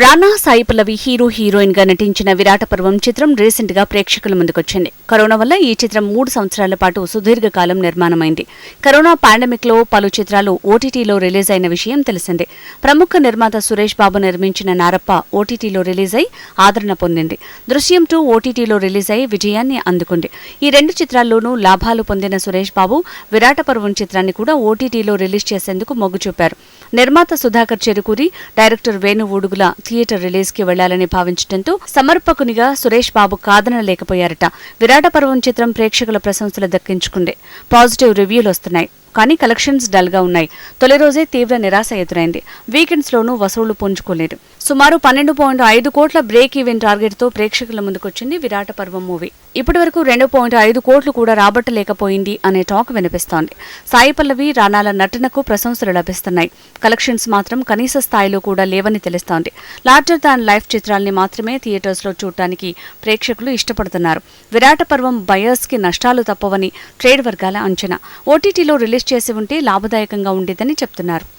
రానా Sai Pallavi hero హీరోయిన్గా నటించిన విరాట పర్వం చిత్రం రీసెంట్గా ప్రేక్షకుల ముందుకొచ్చింది. కరోనా వల్ల ఈ చిత్రం మూడు సంవత్సరాల పాటు సుదీర్ఘకాలం నిర్మాణమైంది. కరోనా పాండమిక్లో పలు చిత్రాలు ఓటీటీలో రిలీజ్ అయిన విషయం తెలిసిందే. ప్రముఖ నిర్మాత సురేష్ బాబు నిర్మించిన నారప్ప ఓటీటీలో రిలీజ్ అయి ఆదరణ పొందింది. దృశ్యం టూ ఓటీటీలో రిలీజ్ అయి విజయాన్ని అందుకుంది. ఈ రెండు చిత్రాల్లోనూ లాభాలు పొందిన సురేష్ బాబు విరాట పర్వం చిత్రాన్ని కూడా ఓటీటీలో రిలీజ్ చేసేందుకు మొగ్గు చూపారు. నిర్మాత సుధాకర్ చెరుకూరి డైరెక్టర్ వేణు ఊడుగుల థియేటర్ రిలీజ్కి వెళ్ళాలని భావించడంతో సమర్పకునిగా సురేష్ బాబు కాదనలేకపోయారట విరాట పర్వం చిత్రం ప్రేక్షకుల ప్రశంసలు దక్కించుకుంది. పాజిటివ్ రివ్యూలు వస్తున్నాయి. కానీ కలెక్షన్స్ డల్గా ఉన్నాయి. తొలి రోజే తీవ్ర నిరాశ ఎదురైంది. వీకెండ్స్ లోనూ వసూళ్ళు పుంజుకోలేదు. సుమారు పన్నెండు పాయింట్ ఐదు కోట్ల బ్రేక్ ఈవెన్ టార్గెట్తో ప్రేక్షకుల ముందుకొచ్చింది విరాట పర్వం మూవీ. ఇప్పటి వరకు రెండు పాయింట్ ఐదు కోట్లు కూడా రాబట్టలేకపోయింది అనే టాక్ వినిపిస్తోంది. సాయి పల్లవి రాణాల నటనకు ప్రశంసలు లభిస్తున్నాయి. కలెక్షన్స్ మాత్రం కనీస స్థాయిలో కూడా లేవని తెలుస్తోంది. లార్జర్ దాన్ లైఫ్ చిత్రాల్ని మాత్రమే థియేటర్స్లో చూడటానికి ప్రేక్షకులు ఇష్టపడుతున్నారు. విరాట పర్వం బయర్స్కి నష్టాలు తప్పవని ట్రేడ్ వర్గాల అంచనా. ఓటీటీలో రిలీజ్ చేసి ఉంటే లాభదాయకంగా ఉండేదని చెప్తున్నారు.